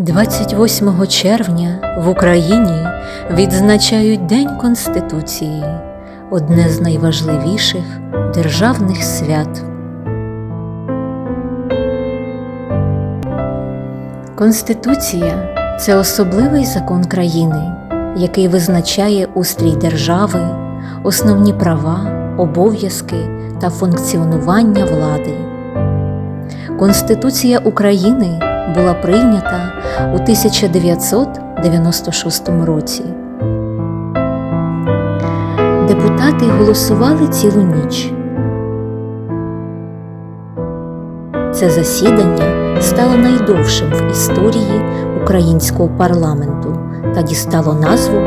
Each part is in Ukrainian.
28 червня в Україні відзначають День Конституції, одне з найважливіших державних свят. Конституція це особливий закон країни, який визначає устрій держави, основні права, обов'язки та функціонування влади. Конституція України була прийнята у 1996 році. Депутати голосували цілу ніч. Це засідання стало найдовшим в історії українського парламенту та дістало назву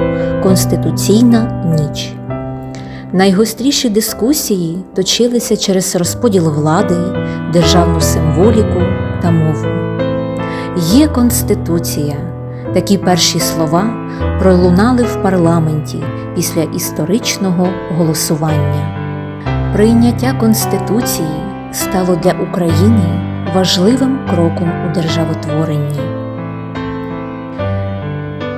Конституційна ніч. Найгостріші дискусії точилися через розподіл влади, державну символіку та мову. Є Конституція. Такі перші слова пролунали в парламенті після історичного голосування. Прийняття Конституції стало для України важливим кроком у державотворенні.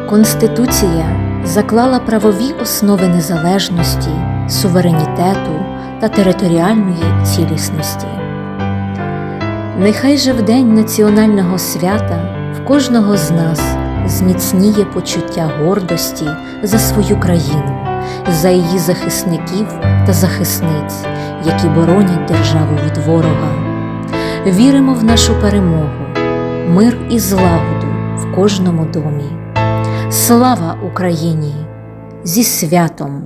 Конституція заклала правові основи незалежності, суверенітету та територіальної цілісності. Нехай же в день національного свята в кожного з нас зміцніє почуття гордості за свою країну, за її захисників та захисниць, які боронять державу від ворога. Віримо в нашу перемогу, мир і злагоду в кожному домі. Слава Україні! Зі святом!